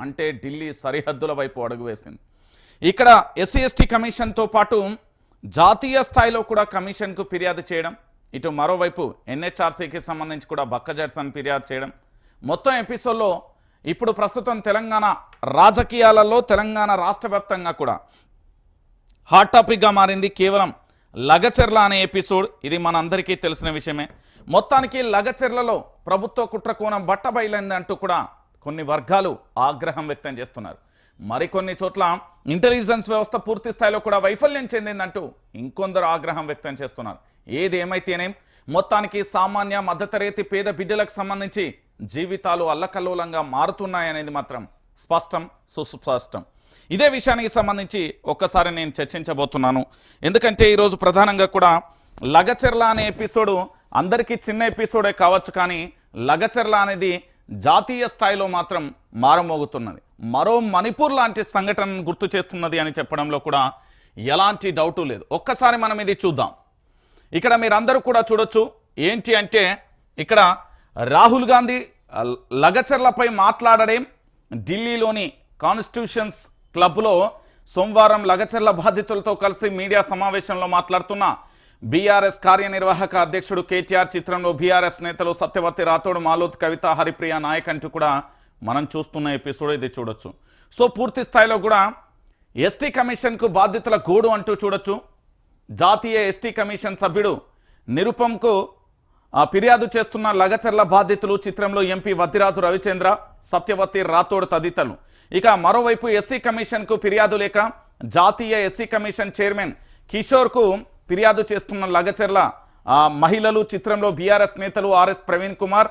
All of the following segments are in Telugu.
అంటే ఢిల్లీ సరిహద్దుల వైపు అడుగు వేసింది. ఇక్కడ ఎస్సీ ఎస్టీ కమిషన్తో పాటు జాతీయ స్థాయిలో కూడా కమిషన్కు ఫిర్యాదు చేయడం ఇటు మరోవైపు ఎన్హెచ్ఆర్సీకి సంబంధించి కూడా బక్కజట్సన్ ఫిర్యాదు చేయడం. మొత్తం ఎపిసోడ్లో ఇప్పుడు ప్రస్తుతం తెలంగాణ రాజకీయాలలో తెలంగాణ రాష్ట్ర కూడా హాట్ టాపిక్గా మారింది కేవలం లగచెర్ల అనే ఎపిసోడ్. ఇది మనందరికీ తెలిసిన విషయమే. మొత్తానికి లగచెర్లలో ప్రభుత్వ కుట్రకోణం బట్టబయలైంది అంటూ కూడా కొన్ని వర్గాలు ఆగ్రహం వ్యక్తం చేస్తున్నారు. మరికొన్ని చోట్ల ఇంటెలిజెన్స్ వ్యవస్థ పూర్తి స్థాయిలో కూడా వైఫల్యం చెందిందంటూ ఇంకొందరు ఆగ్రహం వ్యక్తం చేస్తున్నారు. ఏది ఏమైతేనేం మొత్తానికి సామాన్య మధ్యతరగతి పేద బిడ్డలకు సంబంధించి జీవితాలు అల్లకల్లోలంగా మారుతున్నాయనేది మాత్రం స్పష్టం సుస్పష్టం. ఇదే విషయానికి సంబంధించి ఒక్కసారి నేను చర్చించబోతున్నాను. ఎందుకంటే ఈరోజు ప్రధానంగా కూడా లగచెర్ల అనే ఎపిసోడు అందరికీ చిన్న ఎపిసోడే కావచ్చు కానీ లగచెర్ల అనేది జాతీయ స్థాయిలో మాత్రం మారమోగుతున్నది. మరో మణిపూర్ లాంటి సంఘటనను గుర్తు చేస్తున్నది అని చెప్పడంలో కూడా ఎలాంటి డౌటు లేదు. ఒక్కసారి మనం ఇది చూద్దాం. ఇక్కడ మీరందరూ కూడా చూడొచ్చు. ఏంటి అంటే ఇక్కడ రాహుల్ గాంధీ లగచర్లపై మాట్లాడడం ఢిల్లీలోని కాన్స్టిట్యూషన్స్ క్లబ్లో సోమవారం లగచర్ల బాధితులతో కలిసి మీడియా సమావేశంలో మాట్లాడుతున్న బీఆర్ఎస్ కార్యనిర్వాహక అధ్యక్షుడు కేటీఆర్ చిత్రంలో బీఆర్ఎస్ నేతలు సత్యవతి రాథోడ్ మాలోత్ కవిత హరిప్రియ నాయక్ అంటూ కూడా మనం చూస్తున్న ఎపిసోడ్ ఇది చూడొచ్చు. సో పూర్తి స్థాయిలో కూడా ఎస్టీ కమిషన్కు బాధ్యతల గోడు అంటూ చూడొచ్చు. జాతీయ ఎస్టీ కమిషన్ సభ్యుడు నిరుపంకు ఆ, ఫిర్యాదు చేస్తున్న లగచర్ల బాధితులు చిత్రంలో ఎంపీ వద్దిరాజు రవిచంద్ర సత్యవతి రాథోడ్ తదితరులు. ఇక మరోవైపు ఎస్సీ కమిషన్కు ఫిర్యాదు లేక జాతీయ ఎస్సీ కమిషన్ చైర్మన్ కిషోర్కు ఫిర్యాదు చేస్తున్న లగచర్ల మహిళలు చిత్రంలో బీఆర్ఎస్ నేతలు ఆర్ఎస్ ప్రవీణ్ కుమార్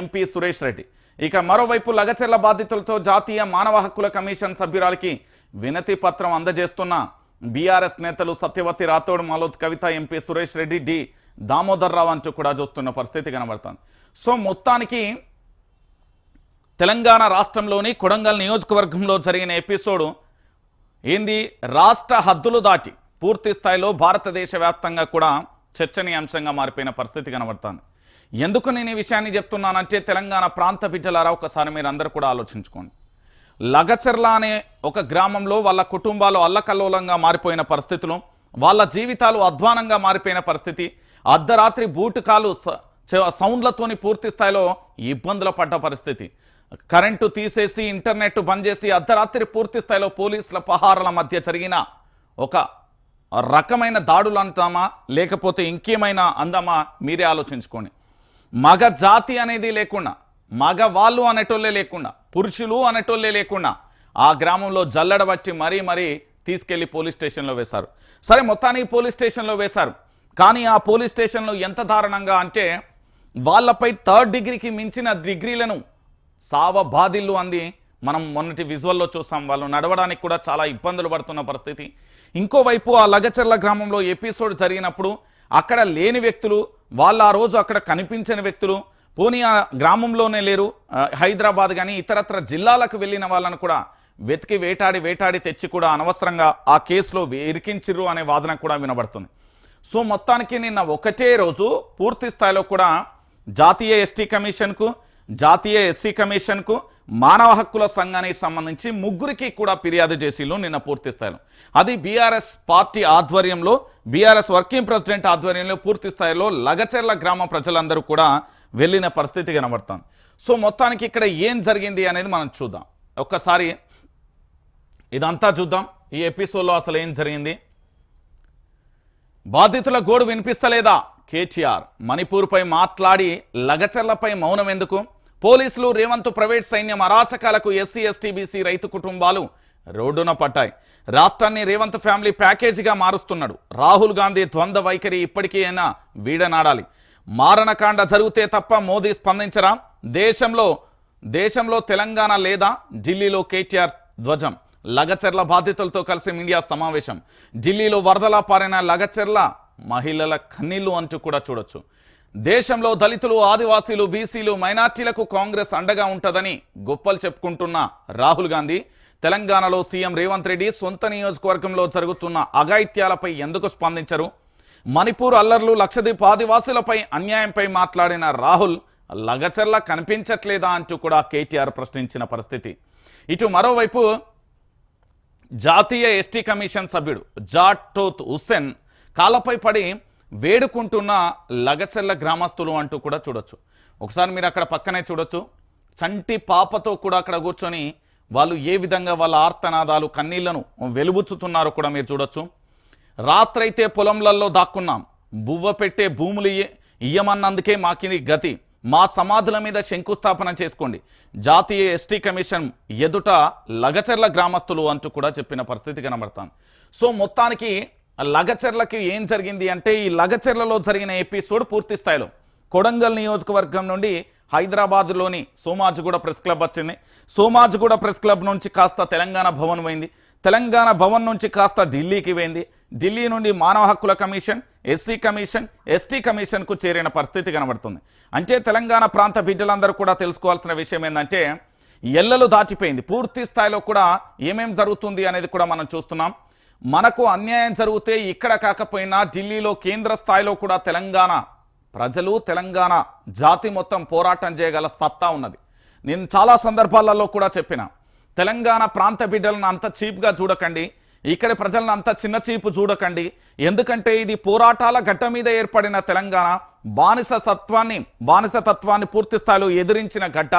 ఎంపీ సురేష్ రెడ్డి. ఇక మరోవైపు లగచెర్ల బాధితులతో జాతీయ మానవ హక్కుల కమిషన్ సభ్యురాలకి వినతి పత్రం అందజేస్తున్న బీఆర్ఎస్ నేతలు సత్యవతి రాథోడ్ మాలోత్ కవిత ఎంపీ సురేష్ రెడ్డి డి దామోదర్ రావు అంటూ కూడా చూస్తున్న పరిస్థితి కనబడుతుంది. సో మొత్తానికి తెలంగాణ రాష్ట్రంలోని కొడంగల్ నియోజకవర్గంలో జరిగిన ఎపిసోడ్ ఏంది? రాష్ట్ర హద్దులు దాటి పూర్తి స్థాయిలో భారతదేశ వ్యాప్తంగా కూడా చర్చనీయాంశంగా మారిపోయిన పరిస్థితి కనబడుతుంది. ఎందుకు నేను ఈ విషయాన్ని చెప్తున్నానంటే తెలంగాణ ప్రాంత బిడ్డలారా ఒకసారి మీరు అందరూ కూడా ఆలోచించుకోండి. లగచర్ల అనే ఒక గ్రామంలో వాళ్ళ కుటుంబాలు అల్లకల్లోలంగా మారిపోయిన పరిస్థితులు వాళ్ళ జీవితాలు అధ్వానంగా మారిపోయిన పరిస్థితి అర్ధరాత్రి బూటుకాలు స- చ- సౌండ్లతోని పూర్తి స్థాయిలో ఇబ్బందులు పడ్డ పరిస్థితి. కరెంటు తీసేసి ఇంటర్నెట్ బంద్ చేసి అర్ధరాత్రి పూర్తి స్థాయిలో పోలీసుల పహారాల మధ్య జరిగిన ఒక రకమైన దాడులు అంటామా లేకపోతే ఇంకేమైనా అందామా? మీరే ఆలోచించుకోండి. మగ జాతి అనేది లేకుండా మగ వాళ్ళు అనేటోళ్ళే లేకుండా పురుషులు అనేటోళ్ళే లేకుండా ఆ గ్రామంలో జల్లడబట్టి మరీ మరీ తీసుకెళ్ళి పోలీస్ స్టేషన్లో వేశారు. సరే మొత్తానికి పోలీస్ స్టేషన్లో వేశారు. కానీ ఆ పోలీస్ స్టేషన్లో ఎంత దారుణంగా అంటే వాళ్ళపై థర్డ్ డిగ్రీకి మించిన డిగ్రీలను సావ బాధిల్లు అంది. మనం మొన్నటి విజువల్లో చూసాం వాళ్ళు నడవడానికి కూడా చాలా ఇబ్బందులు పడుతున్న పరిస్థితి. ఇంకోవైపు ఆ లగచర్ల గ్రామంలో ఎపిసోడ్ జరిగినప్పుడు అక్కడ లేని వ్యక్తులు వాళ్ళు ఆ రోజు అక్కడ కనిపించని వ్యక్తులు పోనీ ఆ గ్రామంలోనే లేరు హైదరాబాద్ కానీ ఇతరత్ర జిల్లాలకు వెళ్ళిన వాళ్ళను కూడా వెతికి వేటాడి వేటాడి తెచ్చి కూడా అనవసరంగా ఆ కేసులో ఇరికించిర్రు అనే వాదన కూడా వినబడుతుంది. సో మొత్తానికి నిన్న ఒకటే రోజు పూర్తి స్థాయిలో కూడా జాతీయ ఎస్టీ కమిషన్కు జాతీయ ఎస్సీ కమిషన్కు మానవ హక్కుల సంఘానికి సంబంధించి ముగ్గురికి కూడా ఫిర్యాదు చేసిళ్ళు నిన్న పూర్తిస్థాయిలో అది బీఆర్ఎస్ పార్టీ ఆధ్వర్యంలో బీఆర్ఎస్ వర్కింగ్ ప్రెసిడెంట్ ఆధ్వర్యంలో పూర్తి స్థాయిలో లగచెర్ల గ్రామ ప్రజలందరూ కూడా వెళ్ళిన పరిస్థితి కనబడుతుంది. సో మొత్తానికి ఇక్కడ ఏం జరిగింది అనేది మనం చూద్దాం. ఒక్కసారి ఇదంతా చూద్దాం. ఈ ఎపిసోడ్లో అసలు ఏం జరిగింది? బాధితుల గోడు వినిపిస్తలేదా? కేటీఆర్ మణిపూర్పై మాట్లాడి లగచర్లపై మౌనం ఎందుకు? పోలీసులు రేవంత్ ప్రైవేట్ సైన్యం అరాచకాలకు ఎస్సీ ఎస్టీ బీసీ రైతు కుటుంబాలు రోడ్డున పట్టాయి రాష్ట్రాన్ని రేవంత్ ఫ్యామిలీ ప్యాకేజీగా మారుస్తున్నాడు. రాహుల్ గాంధీ ద్వంద్వ వైఖరి ఇప్పటికీ అయినా వీడనాడాలి. మారణకాండ జరిగితే తప్ప మోదీ స్పందించరా? దేశంలో దేశంలో తెలంగాణ లేదా ఢిల్లీలో కేటీఆర్ ధ్వజం లగచెర్ల బాధితులతో కలిసి మీడియా సమావేశం. ఢిల్లీలో వరదలా పారిన లగచెర్ల మహిళల కన్నీళ్ళు అంటూ కూడా చూడొచ్చు. దేశంలో దళితులు ఆదివాసీలు బీసీలు మైనార్టీలకు కాంగ్రెస్ అండగా ఉంటుందని గొప్పలు చెప్పుకుంటున్న రాహుల్ గాంధీ తెలంగాణలో సీఎం రేవంత్ రెడ్డి సొంత నియోజకవర్గంలో జరుగుతున్న అఘాయిత్యాలపై ఎందుకు స్పందించరు? మణిపూర్ అల్లర్లు లక్షదీప్ ఆదివాసులపై అన్యాయంపై మాట్లాడిన రాహుల్ లగచర్ల కనిపించట్లేదా అంటూ కూడా కేటీఆర్ ప్రశ్నించిన పరిస్థితి. ఇటు మరోవైపు జాతీయ ఎస్టీ కమిషన్ సభ్యుడు జాట్ టోత్ హుస్సేన్ కాలపై పడి వేడుకుంటున్న లగచెర్ల గ్రామస్తులు అంటూ కూడా చూడొచ్చు. ఒకసారి మీరు అక్కడ పక్కనే చూడొచ్చు. చంటి పాపతో కూడా అక్కడ కూర్చొని వాళ్ళు ఏ విధంగా వాళ్ళ ఆర్తనాదాలు కన్నీళ్ళను వెలుబుచ్చుతున్నారో కూడా మీరు చూడొచ్చు. రాత్రైతే పొలంలలో దాక్కున్నాం. బువ్వ పెట్టే భూములు ఇయ్యమన్నందుకే మాకిది గతి. మా సమాధుల మీద శంకుస్థాపన చేసుకోండి. జాతీయ ఎస్టీ కమిషన్ ఎదుట లగచెర్ల గ్రామస్తులు అంటూ కూడా చెప్పిన పరిస్థితి కనబడతాను సో మొత్తానికి లగచెర్లకి ఏం జరిగింది అంటే ఈ లగచెర్లలో జరిగిన ఎపిసోడ్ పూర్తి స్థాయిలో కొడంగల్ నియోజకవర్గం నుండి హైదరాబాద్లోని సోమాజిగూడ ప్రెస్ క్లబ్ వచ్చింది. సోమాజిగూడ ప్రెస్ క్లబ్ నుంచి కాస్త తెలంగాణ భవన్ పోయింది. తెలంగాణ భవన్ నుంచి కాస్త ఢిల్లీకి పోయింది. ఢిల్లీ నుండి మానవ హక్కుల కమిషన్ ఎస్సీ కమిషన్ ఎస్టీ కమిషన్కు చేరిన పరిస్థితి కనబడుతుంది. అంటే తెలంగాణ ప్రాంత బిడ్డలందరూ కూడా తెలుసుకోవాల్సిన విషయం ఏంటంటే ఎల్లలు దాటిపోయింది. పూర్తి స్థాయిలో కూడా ఏమేం జరుగుతుంది అనేది కూడా మనం చూస్తున్నాం. మనకు అన్యాయం జరిగితే ఇక్కడ కాకపోయినా ఢిల్లీలో కేంద్ర స్థాయిలో కూడా తెలంగాణ ప్రజలు తెలంగాణ జాతి మొత్తం పోరాటం చేయగల సత్తా ఉన్నది. నేను చాలా సందర్భాలలో కూడా చెప్పిన తెలంగాణ ప్రాంత బిడ్డలను అంత చీప్గా చూడకండి ఇక్కడ ప్రజలను అంత చిన్న చీపు చూడకండి. ఎందుకంటే ఇది పోరాటాల గట్ట మీద ఏర్పడిన తెలంగాణ బానిస తత్వాన్ని బానిస తత్వాన్ని పూర్తి స్థాయిలో ఎదిరించిన గడ్డ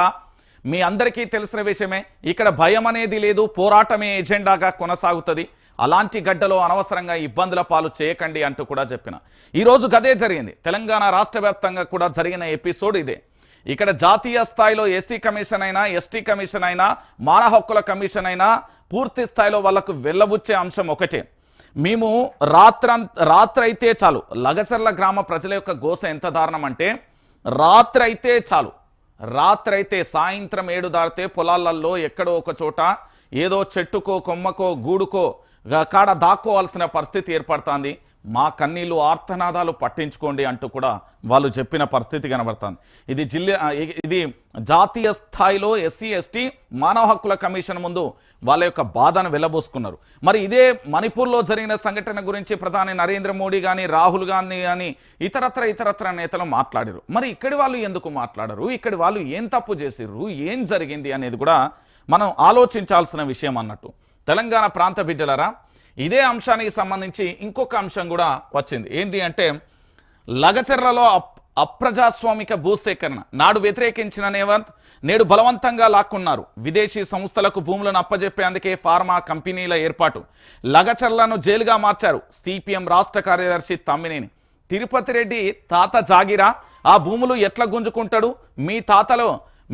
మీ అందరికీ తెలిసిన విషయమే ఇక్కడ భయం అనేది లేదు పోరాటమే ఎజెండాగా కొనసాగుతుంది. అలాంటి గడ్డలో అనవసరంగా ఇబ్బందుల పాలు చేయకండి అంటూ కూడా చెప్పిన. ఈరోజు గదే జరిగింది. తెలంగాణ రాష్ట్ర వ్యాప్తంగా కూడా జరిగిన ఎపిసోడ్ ఇదే. ఇక్కడ జాతీయ స్థాయిలో ఎస్టీ కమిషన్ అయినా ఎస్టీ కమిషన్ అయినా మానవ హక్కుల కమిషన్ అయినా పూర్తి స్థాయిలో వాళ్ళకు వెళ్ళబుచ్చే అంశం ఒకటే. మేము రాత్రం రాత్రి అయితే చాలు. లగసర్ల గ్రామ ప్రజల యొక్క గోస ఎంత దారుణం అంటే రాత్రి అయితే చాలు. రాత్రి అయితే సాయంత్రం ఏడు దాటితే పొలాలలో ఎక్కడో ఒక చోట ఏదో చెట్టుకో కొమ్మకో గూడుకో కాడ దాక్కోవాల్సిన పరిస్థితి ఏర్పడుతుంది. మా కన్నీళ్ళు ఆర్తనాదాలు పట్టించుకోండి అంటూ కూడా వాళ్ళు చెప్పిన పరిస్థితి కనబడుతుంది. ఇది జిల్లా ఇది జాతీయ స్థాయిలో ఎస్సీ ఎస్టీ మానవ హక్కుల కమిషన్ ముందు వాళ్ళ యొక్క బాధను వెళ్ళబోసుకున్నారు మరి ఇదే మణిపూర్లో జరిగిన సంఘటన గురించి ప్రధాని నరేంద్ర మోడీ కానీ రాహుల్ గాంధీ కానీ ఇతరత్ర ఇతరత్ర నేతలు మాట్లాడారు. మరి ఇక్కడి వాళ్ళు ఎందుకు మాట్లాడరు? ఇక్కడి వాళ్ళు ఏం తప్పు చేసిర్రు? ఏం జరిగింది అనేది కూడా మనం ఆలోచించాల్సిన విషయం అన్నట్టు. తెలంగాణ ప్రాంత బిడ్డలరా ఇదే అంశానికి సంబంధించి ఇంకొక అంశం కూడా వచ్చింది. ఏంటి అంటే లగచెర్లలో అప్ అప్రజాస్వామిక భూసేకరణ. నాడు వ్యతిరేకించిన నేవంత్ నేడు బలవంతంగా లాక్కున్నారు. విదేశీ సంస్థలకు భూములను అప్పజెప్పేందుకే ఫార్మా కంపెనీల ఏర్పాటు. లగచర్లను జైలుగా మార్చారు సిపిఎం రాష్ట్ర కార్యదర్శి తమ్మినేని. తిరుపతి రెడ్డి తాత జాగిరా ఆ భూములు ఎట్లా గుంజుకుంటాడు? మీ తాతలో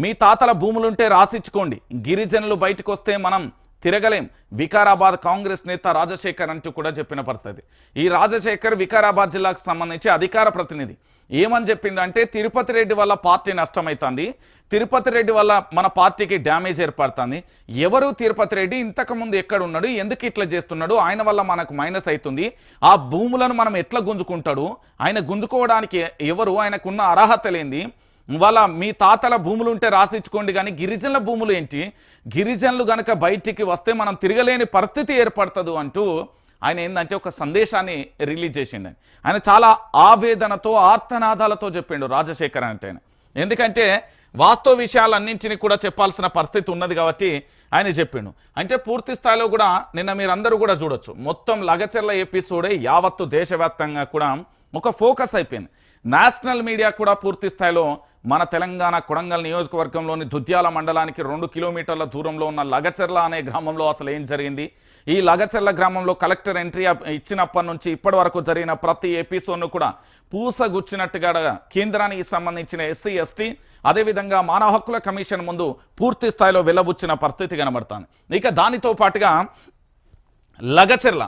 మీ తాతల భూములుంటే రాసిచ్చుకోండి. గిరిజనులు బయటకు వస్తే మనం తిరగలేం. వికారాబాద్ కాంగ్రెస్ నేత రాజశేఖర్ అంటూ కూడా చెప్పిన పరిస్థితి. ఈ రాజశేఖర్ వికారాబాద్ జిల్లాకు సంబంధించి అధికార ప్రతినిధి. ఏమని చెప్పిందంటే తిరుపతి రెడ్డి వల్ల పార్టీ నష్టమవుతుంది తిరుపతి రెడ్డి వల్ల మన పార్టీకి డ్యామేజ్ ఏర్పడుతుంది. ఎవరు తిరుపతి రెడ్డి? ఇంతకుముందు ఎక్కడ ఉన్నాడు ఎందుకు ఇట్లా చేస్తున్నాడు? ఆయన వల్ల మనకు మైనస్ అవుతుంది ఆ భూములను మనం ఎట్లా గుంజుకుంటాడు? ఆయన గుంజుకోవడానికి ఎవరు? ఆయనకున్న అర్హత లేని వాళ్ళ మీ తాతల భూములు ఉంటే రాసిచ్చుకోండి కానీ గిరిజనుల భూములు ఏంటి గిరిజనులు గనక బయటికి వస్తే మనం తిరగలేని పరిస్థితి ఏర్పడుతుంది అంటూ ఆయన ఏంటంటే ఒక సందేశాన్ని రిలీజ్ చేసిండు ఆయన. చాలా ఆవేదనతో ఆర్తనాదాలతో చెప్పిండు రాజశేఖర్ అంటే ఆయన. ఎందుకంటే వాస్తవ విషయాలన్నింటినీ కూడా చెప్పాల్సిన పరిస్థితి ఉన్నది కాబట్టి ఆయన చెప్పిండు అంటే పూర్తి స్థాయిలో కూడా నిన్న మీరందరూ కూడా చూడొచ్చు మొత్తం లగచెర్ల ఎపిసోడే యావత్తు దేశవ్యాప్తంగా కూడా ఒక ఫోకస్ అయిపోయింది నేషనల్ మీడియా కూడా పూర్తి స్థాయిలో మన తెలంగాణ కొడంగల్ నియోజకవర్గంలోని దుద్యాల మండలానికి రెండు కిలోమీటర్ల దూరంలో ఉన్న లగచర్ల అనే గ్రామంలో అసలు ఏం జరిగింది? ఈ లగచెర్ల గ్రామంలో కలెక్టర్ ఎంట్రీ ఇచ్చినప్పటి నుంచి ఇప్పటి వరకు జరిగిన ప్రతి ఎపిసోడ్ను కూడా పూసగుచ్చినట్టుగా కేంద్రానికి సంబంధించిన ఎస్సీ ఎస్టీ అదేవిధంగా మానవ హక్కుల కమిషన్ ముందు పూర్తి స్థాయిలో వెళ్ళబుచ్చిన పరిస్థితి కనబడుతుంది. ఇక దానితో పాటుగా లగచెర్ల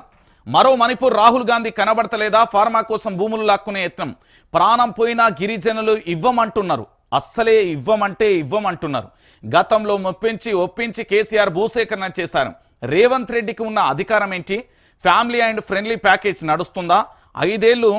మరో మణిపూర్ రాహుల్ గాంధీ కనబడతలేదా? ఫార్మా కోసం భూములు లాక్కునే యత్నం. ప్రాణం పోయినా గిరిజనులు ఇవ్వమంటున్నారు. అస్సలే ఇవ్వమంటే ఇవ్వమంటున్నారు. గతంలో మొప్పించి ఒప్పించి కేసీఆర్ భూసేకరణ చేశారు. రేవంత్ రెడ్డికి ఉన్న అధికారం ఏంటి? ఫ్యామిలీ అండ్ ఫ్రెండ్లీ ప్యాకేజ్ నడుస్తుందా? ఐదేళ్ళు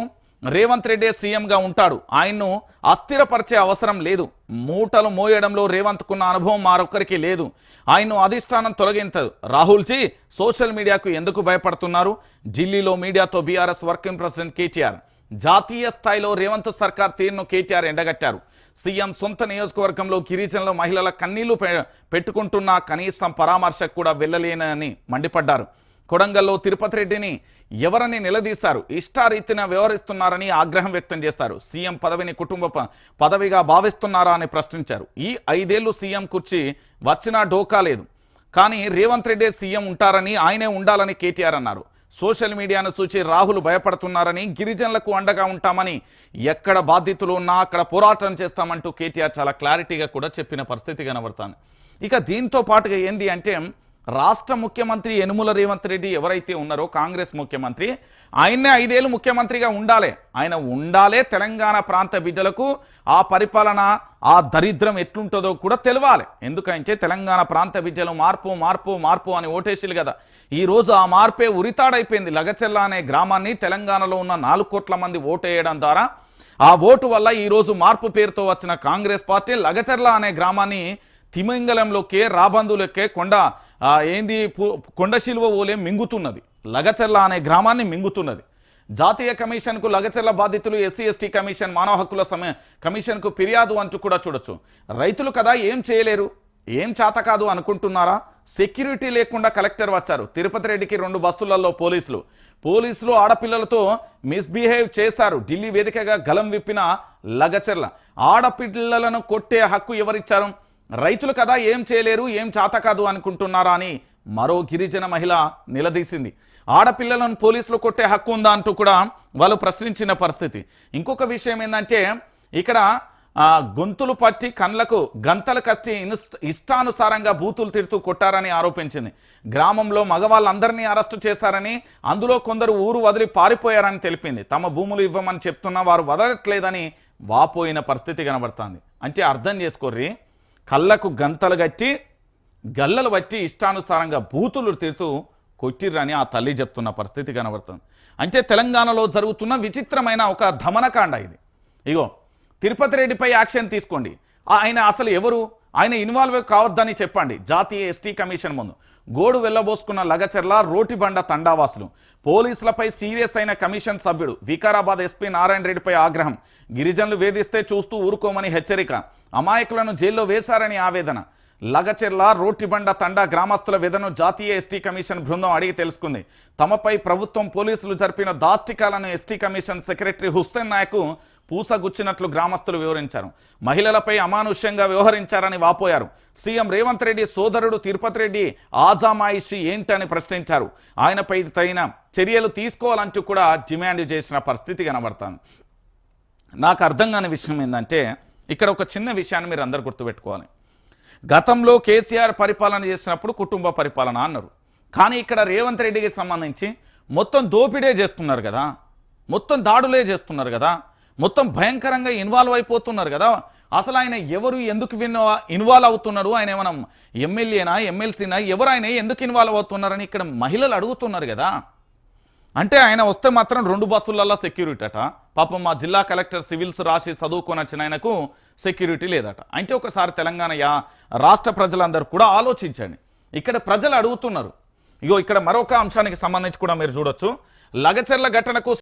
రేవంత్ రెడ్డి సీఎంగా ఉంటాడు. ఆయన్ను అస్థిరపరిచే అవసరం లేదు. మూటలు మోయడంలో రేవంత్కున్న అనుభవం మరొకరికి లేదు. ఆయన్ను అధిష్టానం తొలగించదు. రాహుల్జీ సోషల్ మీడియాకు ఎందుకు భయపడుతున్నారు? ఢిల్లీలో మీడియాతో బీఆర్ఎస్ వర్కింగ్ ప్రెసిడెంట్ కేటీఆర్. జాతీయ స్థాయిలో రేవంత్ సర్కార్ తీరును కేటీఆర్ ఎండగట్టారు. సీఎం సొంత నియోజకవర్గంలో గిరిజనుల మహిళల కన్నీళ్ళు పె- పెట్టుకుంటున్న కనీసం పరామర్శకు కూడా వెళ్ళలేనని మండిపడ్డారు. కొడంగల్లో తిరుపతి రెడ్డిని ఎవరని నిలదీస్తారు? ఇష్టారీతిన వ్యవహరిస్తున్నారని ఆగ్రహం వ్యక్తం చేస్తారు. సీఎం పదవిని కుటుంబ ప- పదవిగా భావిస్తున్నారా అని ప్రశ్నించారు. ఈ ఐదేళ్ళు సీఎం కుర్చీ వచ్చినా ఢోకా లేదు. కానీ రేవంత్ రెడ్డి సీఎం ఉంటారని ఆయనే ఉండాలని కేటీఆర్ అన్నారు. సోషల్ మీడియాను చూచి రాహుల్ భయపడుతున్నారని గిరిజనులకు అండగా ఉంటామని ఎక్కడ బాధితులు ఉన్నా అక్కడ పోరాటం చేస్తామంటూ కేటీఆర్ చాలా క్లారిటీగా కూడా చెప్పిన పరిస్థితి కనబడుతుంది. ఇక దీంతో పాటుగా ఏంది అంటే రాష్ట్ర ముఖ్యమంత్రి యనుమల రేవంత్ రెడ్డి ఎవరైతే ఉన్నారో కాంగ్రెస్ ముఖ్యమంత్రి ఆయన్నే ఐదేళ్ళు ముఖ్యమంత్రిగా ఉండాలి. ఆయన ఉండాలే తెలంగాణ ప్రాంత బిడ్డలకు ఆ పరిపాలన ఆ దరిద్రం ఎట్లుంటుందో కూడా తెలవాలి. ఎందుకంటే తెలంగాణ ప్రాంత బిడ్డలు మార్పు మార్పు మార్పు అని ఓటేసిలు కదా. ఈ రోజు ఆ మార్పే ఉరితాడైపోయింది. లగచెల్ల అనే గ్రామాన్ని తెలంగాణలో ఉన్న నాలుగు కోట్ల మంది ఓటేయడం ద్వారా ఆ ఓటు వల్ల ఈరోజు మార్పు పేరుతో వచ్చిన కాంగ్రెస్ పార్టీ లగచెర్ల అనే గ్రామాన్ని తిమింగలంలోకే రాబందులకే కొండ ఏంది పు- కొండ ఓలే మింగుతున్నది. లగచర్ల అనే గ్రామాన్ని మింగుతున్నది. జాతీయ కమిషన్కు లగచెర్ల బాధితులు ఎస్సీ ఎస్టీ కమిషన్ మానవ హక్కుల సమయ కమిషన్కు ఫిర్యాదు అంటూ కూడా చూడొచ్చు. రైతులు కదా ఏం చేయలేరు? ఏం చేత కాదు అనుకుంటున్నారా? సెక్యూరిటీ లేకుండా కలెక్టర్ వచ్చారు. తిరుపతి రెడ్డికి రెండు బస్సులలో పోలీసులు. పోలీసులు ఆడపిల్లలతో మిస్బిహేవ్ చేస్తారు. ఢిల్లీ వేదికగా గలం విప్పిన లగచెర్ల. ఆడపిల్లలను కొట్టే హక్కు ఎవరిచ్చారు? రైతులు కదా ఏం చేయలేరు ఏం చేత కాదు అనుకుంటున్నారా అని మరో గిరిజన మహిళ నిలదీసింది. ఆడపిల్లలను పోలీసులు కొట్టే హక్కు ఉందా అంటూ కూడా వాళ్ళు ప్రశ్నించిన పరిస్థితి. ఇంకొక విషయం ఏంటంటే ఇక్కడ గొంతులు పట్టి కండ్లకు గంతలు కష్టి ఇష్టానుసారంగా బూతులు తిడుతూ కొట్టారని ఆరోపించింది. గ్రామంలో మగవాళ్ళందరినీ అరెస్టు చేశారని అందులో కొందరు ఊరు వదిలి పారిపోయారని తెలిపింది. తమ భూములు ఇవ్వమని చెప్తున్నా వారు వదలట్లేదని వాపోయిన పరిస్థితి కనబడుతుంది. అంటే అర్థం చేసుకోర్రీ. కళ్ళకు గంతలు కట్టి గల్లలు బట్టి ఇష్టానుసారంగా బూతులు తిడుతూ కొట్టిర్రని ఆ తల్లి చెప్తున్న పరిస్థితి కనబడుతుంది. అంటే తెలంగాణలో జరుగుతున్న విచిత్రమైన ఒక దమనకాండ ఇది. ఇగో తిరుపతి రెడ్డిపై యాక్షన్ తీసుకోండి. ఆయన అసలు ఎవరు? ఆయన ఇన్వాల్వ్ కావద్దని చెప్పండి. జాతీయ ఎస్టీ కమిషన్ ముందు. గోడు వెళ్ళబోసుకున్న లగచర్ల రోటిబండ తండావాసులు. పోలీసులపై సీరియస్ అయిన కమిషన్ సభ్యుడు వికారాబాద్ ఎస్పీ నారాయణ రెడ్డిపై ఆగ్రహం. గిరిజనులు వేధిస్తే చూస్తూ ఊరుకోమని హెచ్చరిక. అమాయకులను జైల్లో వేశారని ఆవేదన. లగచెర్ల రోటిబండ తండా గ్రామస్తుల విధను జాతీయ ఎస్టీ కమిషన్ బృందం అడిగి తెలుసుకుంది. తమపై ప్రభుత్వం పోలీసులు జరిపిన దాష్టికాలను ST commission secretary Hussain Naik పూసగుచ్చినట్లు గ్రామస్తులు వివరించారు. మహిళలపై అమానుష్యంగా వ్యవహరించారని వాపోయారు. సీఎం రేవంత్ రెడ్డి సోదరుడు తిరుపతి రెడ్డి ఆజామాయిషి ఏంటని ప్రశ్నించారు. ఆయనపై తగిన చర్యలు తీసుకోవాలంటూ కూడా డిమాండ్ చేసిన పరిస్థితి కనబడతాను. నాకు అర్థం కాని విషయం ఏంటంటే ఇక్కడ ఒక చిన్న విషయాన్ని మీరు అందరు గుర్తుపెట్టుకోవాలి. గతంలో కేసీఆర్ పరిపాలన చేసినప్పుడు కుటుంబ పరిపాలన అన్నారు. కానీ ఇక్కడ రేవంత్ రెడ్డికి సంబంధించి మొత్తం దోపిడే చేస్తున్నారు కదా. మొత్తం దాడులే చేస్తున్నారు కదా. మొత్తం భయంకరంగా ఇన్వాల్వ్ అయిపోతున్నారు కదా. అసలు ఆయన ఎవరు ఎందుకు ఇన్వాల్వ్ అవుతున్నారు ఆయన ఏమైనా ఎమ్మెల్యేనా ఎమ్మెల్సీనా? ఎవరు ఆయన ఎందుకు ఇన్వాల్వ్ అవుతున్నారని ఇక్కడ మహిళలు అడుగుతున్నారు కదా. అంటే ఆయన వస్తే మాత్రం రెండు బస్సులలో సెక్యూరిటీ అట. పాపం మా జిల్లా కలెక్టర్ సివిల్స్ రాసి చదువుకొని వచ్చిన ఆయనకు సెక్యూరిటీ లేదట. అంటే ఒకసారి తెలంగాణ రాష్ట్ర ప్రజలందరూ కూడా ఆలోచించండి. ఇక్కడ ప్రజలు అడుగుతున్నారు. ఇగో ఇక్కడ మరొక అంశానికి సంబంధించి కూడా మీరు చూడొచ్చు. లగచర్ల ఘటనకు